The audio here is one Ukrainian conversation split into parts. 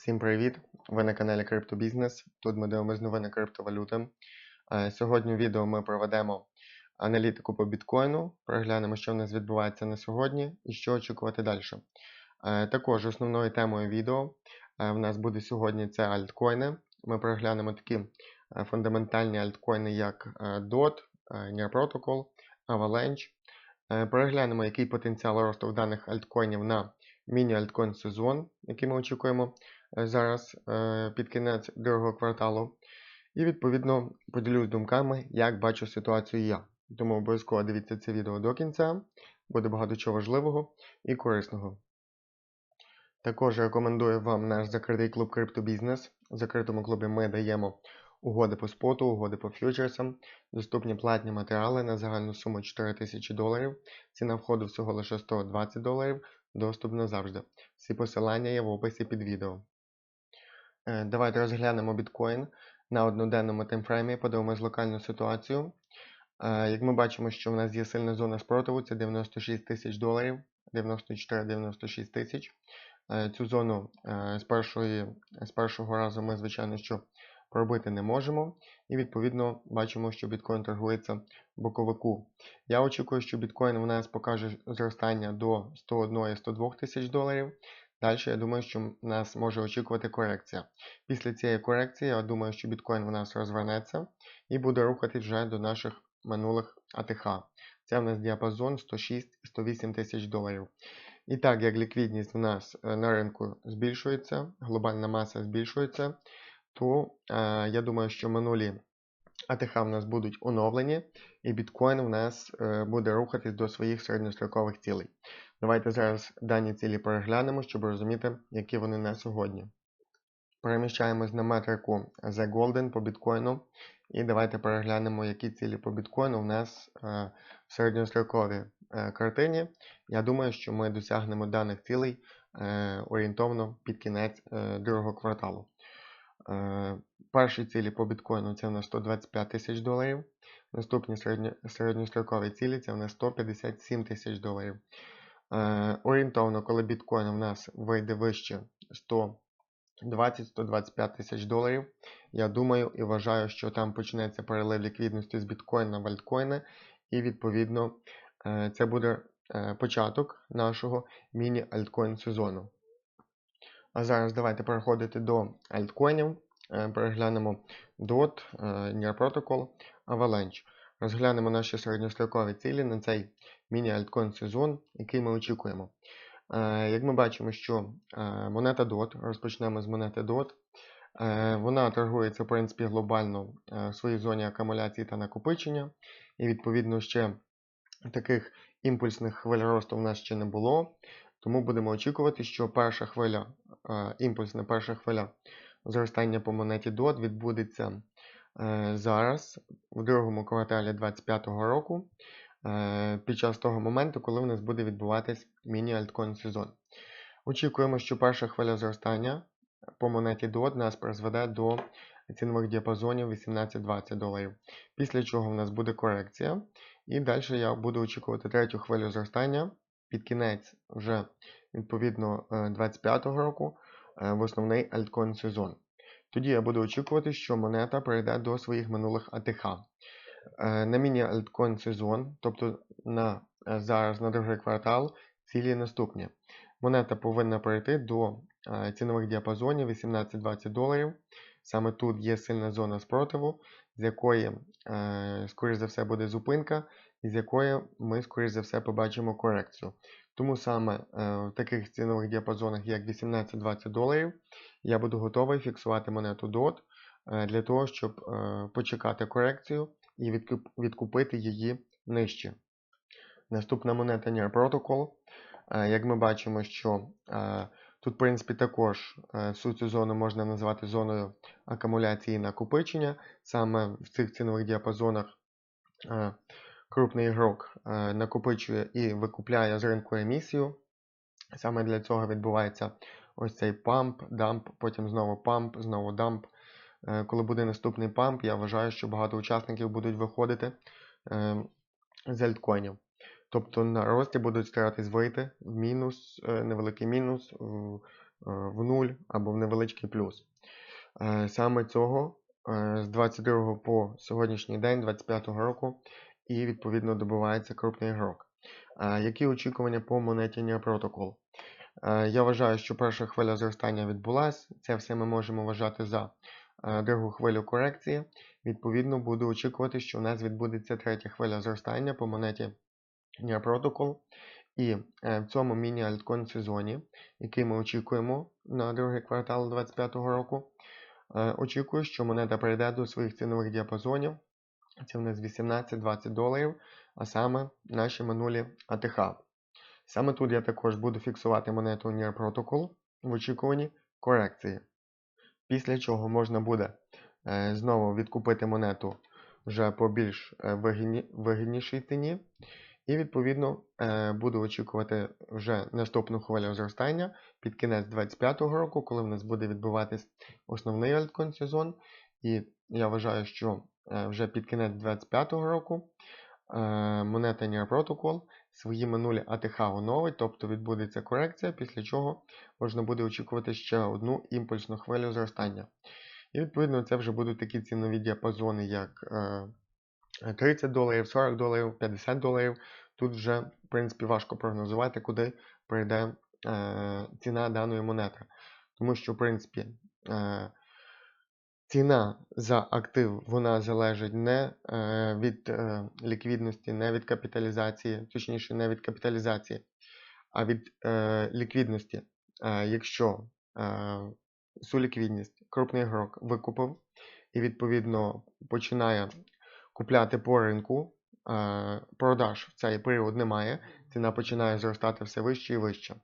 Всім привіт! Ви на каналі Криптобізнес. Тут ми дивимося новини криптовалюти. Е, Сьогодні в відео ми проведемо аналітику по біткоїну, переглянемо, що в нас відбувається на сьогодні і що очікувати далі. Е, Також основною темою відео е, в нас буде сьогодні це альткоїни. Ми переглянемо такі фундаментальні альткоїни, як DOT, Near Protocol, Avalanche. Переглянемо, який потенціал росту в даних альткоїнів на міні-альткоін сезон, який ми очікуємо зараз е, під кінець другого кварталу. І відповідно поділюсь думками, як бачу ситуацію я. Тому обов'язково дивіться це відео до кінця, буде багато чого важливого і корисного. Також рекомендую вам наш закритий клуб Криптобізнес. В закритому клубі ми даємо угоди по споту, угоди по фьючерсам, доступні платні матеріали на загальну суму 4000 доларів. Ціна входу всього лише 120 доларів, доступ назавжди. Всі посилання є в описі під відео. Е, Давайте розглянемо біткоін на одноденному таймфреймі, подивимось локальну ситуацію. Е, Як ми бачимо, що в нас є сильна зона спротиву, це 96 тисяч доларів, 94-96 тисяч. Е, Цю зону з, першої, з першого разу ми, звичайно, що пробити не можемо. І відповідно бачимо, що біткоін торгується боковику. Я очікую, що біткоін у нас покаже зростання до 101-102 тисяч доларів. Далі я думаю, що нас може очікувати корекція. Після цієї корекції, я думаю, що біткоін у нас розвернеться і буде рухатись вже до наших минулих АТХ. Це в нас діапазон 106-108 тисяч доларів. І так як ліквідність в нас е, на ринку збільшується, глобальна маса збільшується, то е, я думаю, що минулі АТХ в нас будуть оновлені, і біткоін в нас е, буде рухатись до своїх середньострокових цілей. Давайте зараз дані цілі переглянемо, щоб розуміти, які вони на сьогодні. Переміщаємось на метрику The Golden по біткоїну. І давайте переглянемо, які цілі по біткоїну у нас е, в середньостроковій е, картині. Я думаю, що ми досягнемо даних цілей е, орієнтовно під кінець другого кварталу. Перші цілі по біткоїну це у нас 125 тисяч доларів. Наступні середньо, середньострокові цілі це у нас 157 тисяч доларів. Е, орієнтовно, коли біткоін у нас вийде вище 120-125 тисяч доларів, я думаю і вважаю, що там почнеться перелив ліквідності з біткоїна в альткоїни, і відповідно е, це буде е, початок нашого міні-альткоін сезону. А зараз давайте переходити до альткоїнів. Переглянемо DOT, Near Protocol, Avalanche. Розглянемо наші середньострокові цілі на цей міні-альткоін сезон, який ми очікуємо. Е, Як ми бачимо, що е, монета DOT, розпочнемо з монети DOT, е, вона торгується в принципі глобально в своїй зоні акумуляції та накопичення, і відповідно ще таких імпульсних хвиль росту в нас ще не було. Тому будемо очікувати, що перша хвиля, імпульсна перша хвиля зростання по монеті DOT відбудеться зараз, в другому кварталі 2025 року, е, під час того моменту, коли в нас буде відбуватись міні-альткоін сезон. Очікуємо, що перша хвиля зростання по монеті DOT нас призведе до цінових діапазонів 18-20 доларів. Після чого в нас буде корекція. І далі я буду очікувати третю хвилю зростання під кінець вже відповідно 2025 року е, в основний альткоін сезон. Тоді я буду очікувати, що монета перейде до своїх минулих АТХ. Е, На міні-альткоін сезон, тобто на, е, зараз на другий квартал, цілі наступні. Монета повинна перейти до е, цінових діапазонів 18-20 доларів. Саме тут є сильна зона спротиву, з якої, скоріш за все, буде зупинка, і з якої ми, скоріш за все, побачимо корекцію. Тому саме е, в таких цінових діапазонах, як 18-20 доларів, я буду готовий фіксувати монету DOT е, для того, щоб е, почекати корекцію і відкупити її нижче. Наступна монета Near Protocol. Як ми бачимо, що тут, в принципі, також всю цю зону можна назвати зоною акумуляції накопичення. Саме в цих цінових діапазонах крупний ігрок е, накопичує і викупляє з ринку емісію. Саме для цього відбувається ось цей памп, дамп, потім знову памп, знову дамп. Е, Коли буде наступний памп, я вважаю, що багато учасників будуть виходити е, з альткоїнів. Тобто на рості будуть старатись вийти в мінус, невеликий мінус, в, нуль або в невеличкий плюс. Саме цього з 22 по сьогоднішній день, 25 року, і відповідно добувається крупний ігрок. Які очікування по монеті? Е, Я вважаю, що перша хвиля зростання відбулася. Це все ми можемо вважати за другу хвилю корекції. Відповідно, буду очікувати, що у нас відбудеться третя хвиля зростання по монеті Protocol. І е, в цьому міні-альткоін сезоні, який ми очікуємо на другий квартал 2025 року, е, очікую, що монета прийде до своїх цінових діапазонів. Це в нас 18-20 доларів, а саме наші минулі АТХ. Саме тут я також буду фіксувати монету Near Protocol в очікуванні корекції. Після чого можна буде е, знову відкупити монету вже по більш е, вигідні- вигіднішій ціні. І відповідно е, буду очікувати вже наступну хвилю зростання під кінець 2025 року, коли в нас буде відбуватись основний альткоін сезон. І я вважаю, що вже під кінець 2025 року е, монета Near Protocol свої минулі АТХ оновить, тобто відбудеться корекція, після чого можна буде очікувати ще одну імпульсну хвилю зростання. І відповідно це вже будуть такі цінові діапазони, як е, 30 доларів, 40 доларів, 50 доларів. Тут вже, в принципі, важко прогнозувати, куди прийде е, ціна даної монети. Тому що, в принципі, е, ціна за актив вона залежить не е, від е, ліквідності, не від капіталізації, точніше, не від капіталізації, а від е, ліквідності. Якщо цю ліквідність крупний ігрок викупив і відповідно починає купляти по ринку, продаж в цей період немає, ціна починає зростати все вище і вище.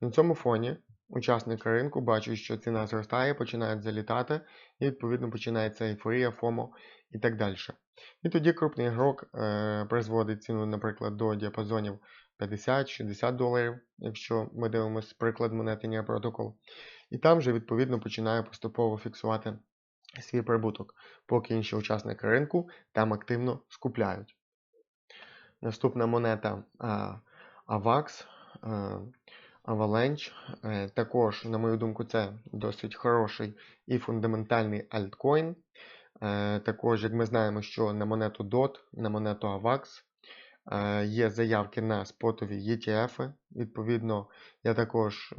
На цьому фоні учасники ринку бачать, що ціна зростає, починають залітати, і відповідно починається ейфорія, ФОМО і так далі. І тоді крупний ігрок е, призводить ціну, наприклад, до діапазонів 50-60 доларів, якщо ми дивимося приклад монети Near Protocol. І там же відповідно починає поступово фіксувати свій прибуток, поки інші учасники ринку там активно скупляють. Наступна монета а, AVAX, а, Avalanche. Е, Також, на мою думку, це досить хороший і фундаментальний альткоін. Е, Також, як ми знаємо, що на монету DOT, на монету AVAX е, є заявки на спотові ETF. Відповідно, я також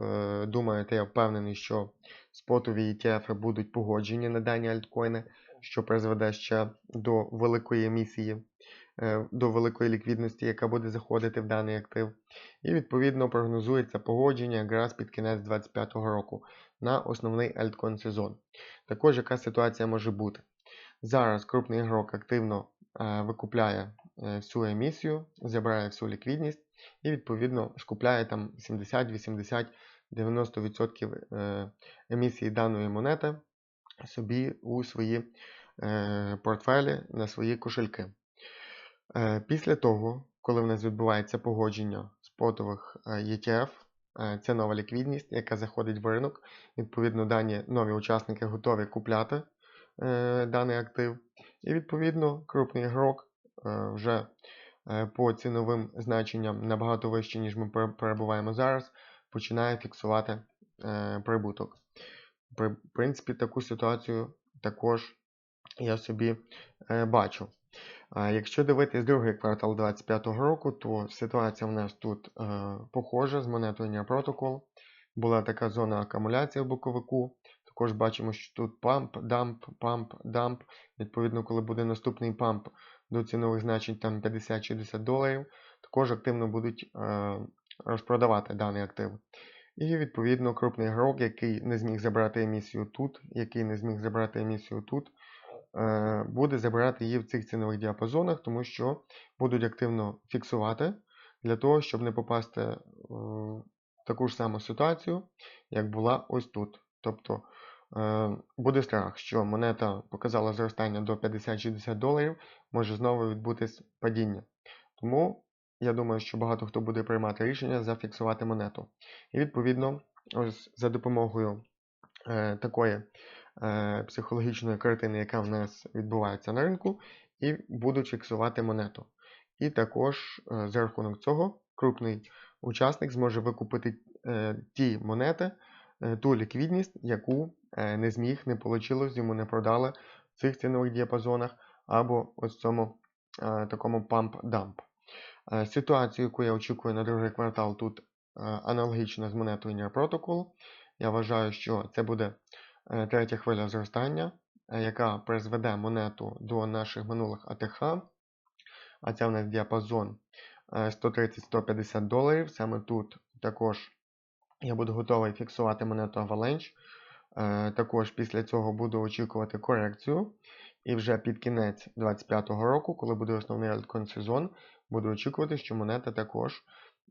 думаю, та я впевнений, що спотові ETF будуть погоджені на дані альткоїни, що призведе ще до великої емісії, до великої ліквідності, яка буде заходити в даний актив. І відповідно прогнозується погодження якраз під кінець 2025 року на основний альткоін сезон. Також яка ситуація може бути? Зараз крупний ігрок активно е, викупляє е, всю емісію, забирає всю ліквідність і відповідно скупляє там 70, 80, 90% е, емісії даної монети собі у свої е, портфелі на свої кошельки. Е, Після того, коли в нас відбувається погодження спотових ETF, це нова ліквідність, яка заходить в ринок. Відповідно, дані нові учасники готові купляти е, даний актив. І відповідно крупний ігрок е, вже по ціновим значенням набагато вище, ніж ми перебуваємо зараз, починає фіксувати прибуток. При в принципі, таку ситуацію також я собі бачу. Якщо дивитись другий квартал 2025 року, то ситуація в нас тут е, похожа з Near Protocol. Була така зона акумуляції в боковику. Також бачимо, що тут памп, дамп, памп, дамп. Відповідно, коли буде наступний памп до цінових значень там 50-60 доларів, також активно будуть е, розпродавати даний актив. І відповідно крупний ігрок, який не зміг забрати емісію тут, який не зміг забрати емісію тут, буде забирати її в цих цінових діапазонах, тому що будуть активно фіксувати для того, щоб не попасти е, в таку ж саму ситуацію, як була ось тут. Тобто е, буде страх, що монета показала зростання до 50-60 доларів, може знову відбутись падіння. Тому я думаю, що багато хто буде приймати рішення зафіксувати монету. І відповідно, ось за допомогою е, такої е, психологічної картини, яка в нас відбувається на ринку, і будуть фіксувати монету. І також е, за рахунок цього крупний учасник зможе викупити е, ті монети, е, ту ліквідність, яку е, не зміг, не вийшло, йому не продали в цих цінових діапазонах або ось цьому е, такому памп-дамп. Е, Ситуацію, яку я очікую на другий квартал, тут е, аналогічна з монетою Near Protocol. Я вважаю, що це буде е, третя хвиля зростання, е, яка призведе монету до наших минулих АТХ. А це в нас діапазон е, 130-150 доларів. Саме тут також я буду готовий фіксувати монету Avalanche. Е, Також після цього буду очікувати корекцію. І вже під кінець 2025 року, коли буде основний альткоін сезон, буду очікувати, що монета також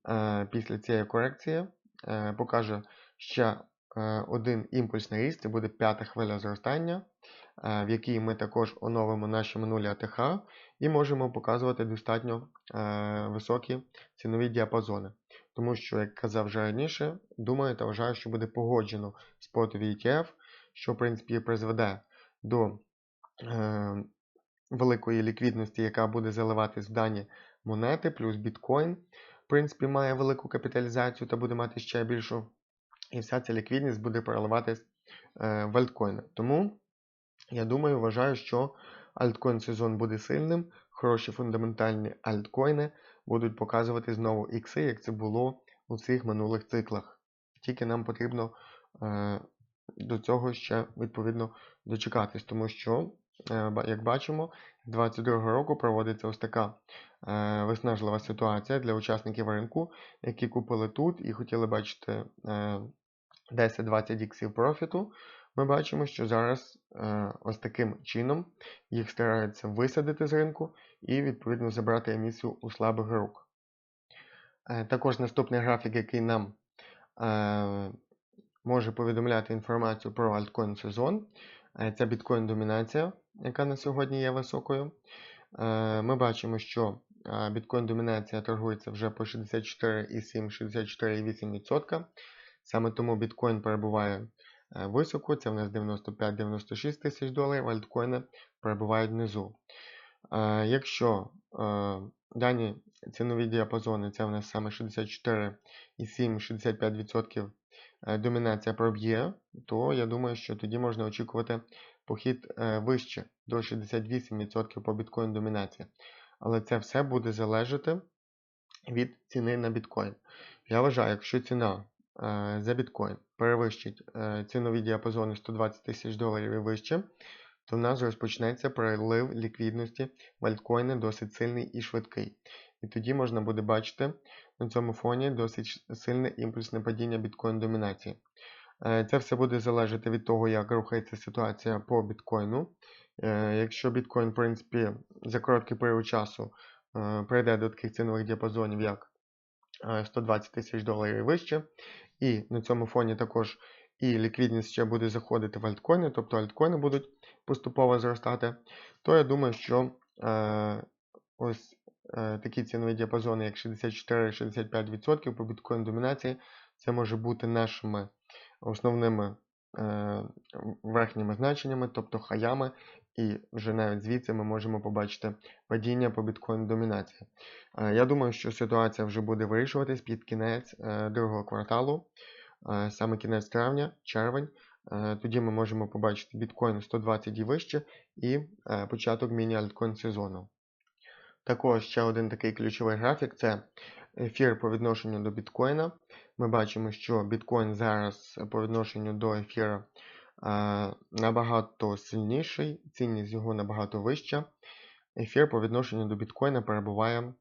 е, після цієї корекції е, покаже ще е, один імпульсний ріст. Це буде п'ята хвиля зростання, е, в якій ми також оновимо наші минулі АТХ і можемо показувати достатньо е, високі цінові діапазони. Тому що, як казав вже раніше, думаю та вважаю, що буде погоджено спотовий ETF, що в принципі призведе до е, великої ліквідності, яка буде заливатись в дані монети, плюс біткоін, в принципі, має велику капіталізацію та буде мати ще більшу. І вся ця ліквідність буде переливатись е, в альткоїни. Тому я думаю, вважаю, що альткоін сезон буде сильним, хороші фундаментальні альткоїни будуть показувати знову ікси, як це було у цих минулих циклах. Тільки нам потрібно е, до цього ще відповідно дочекатись, тому що, е, як бачимо, з 2022 року проводиться ось така е, виснажлива ситуація для учасників ринку, які купили тут і хотіли бачити е, 10-20 іксів профіту. Ми бачимо, що зараз е, ось таким чином їх стараються висадити з ринку і відповідно забрати емісію у слабих рук. Е, Також наступний графік, який нам е, може повідомляти інформацію про альткоін сезон, е, це біткоін домінація, яка на сьогодні є високою. Е, Ми бачимо, що е, біткоін домінація торгується вже по 64,7-64,8%. Саме тому біткоін перебуває е, високо, це в нас 95-96 тисяч доларів, альткоїни перебувають внизу. Е, Якщо е, дані цінові діапазони, це в нас саме 64,7-65% е, домінація проб'є, то я думаю, що тоді можна очікувати похід вище до 68% по біткоін домінації. Але це все буде залежати від ціни на біткоін. Я вважаю, якщо ціна за біткоін перевищить е, цінові діапазони 120 тисяч доларів і вище, то в нас розпочнеться прилив ліквідності в альткоїни досить сильний і швидкий. І тоді можна буде бачити на цьому фоні досить сильне імпульсне падіння біткоін домінації. Е, Це все буде залежати від того, як рухається ситуація по біткоїну. Е, Якщо біткоін, в принципі, за короткий період часу е, прийде до таких цінових діапазонів, як е, 120 тисяч доларів і вище, і на цьому фоні також і ліквідність ще буде заходити в альткоїни, тобто альткоїни будуть поступово зростати, то я думаю, що е, ось е, такі цінові діапазони, як 64-65% по біткоін домінації, це може бути нашими основними е, верхніми значеннями, тобто хаями, і вже навіть звідси ми можемо побачити падіння по біткоін домінації. Е, Я думаю, що ситуація вже буде вирішуватись під кінець е, другого кварталу, е, саме кінець травня, червень. Тоді ми можемо побачити біткоін 120 і вище і початок міні-альткоін сезону. Також ще один такий ключовий графік це ефір по відношенню до біткоїна. Ми бачимо, що біткоін зараз по відношенню до ефіра набагато сильніший, цінність його набагато вища. Ефір по відношенню до біткоїна перебуває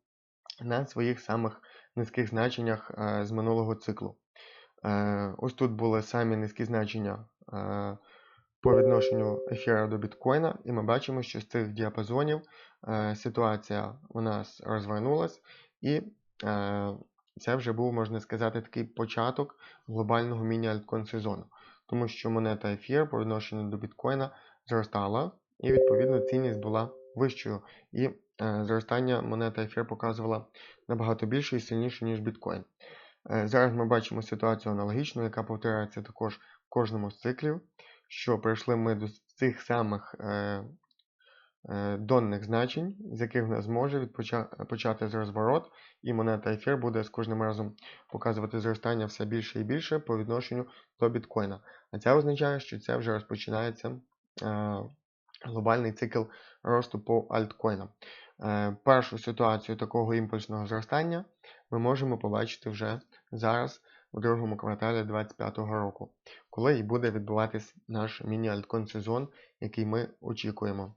на своїх самих низьких значеннях е, з минулого циклу. Е, Ось тут були самі низькі значення е, по відношенню ефіра до біткоїна, і ми бачимо, що з цих діапазонів ситуація у нас розвернулась, і це вже був, можна сказати, такий початок глобального міні-альткоін сезону, тому що монета ефір по відношенню до біткоїна зростала, і відповідно цінність була вищою. І е, зростання монета ефір показувала набагато більше і сильніше, ніж біткоін. Е, Зараз ми бачимо ситуацію аналогічну, яка повторяється також в кожному з циклів, що прийшли ми до цих самих е, донних значень, з яких в нас зможе почати розворот, і монета ефір буде з кожним разом показувати зростання все більше і більше по відношенню до біткоїна. А це означає, що це вже розпочинається е, глобальний цикл росту по альткоїнам. Е, Першу ситуацію такого імпульсного зростання ми можемо побачити вже зараз у другому кварталі 2025 року, коли і буде відбуватись наш міні-альткон сезон, який ми очікуємо.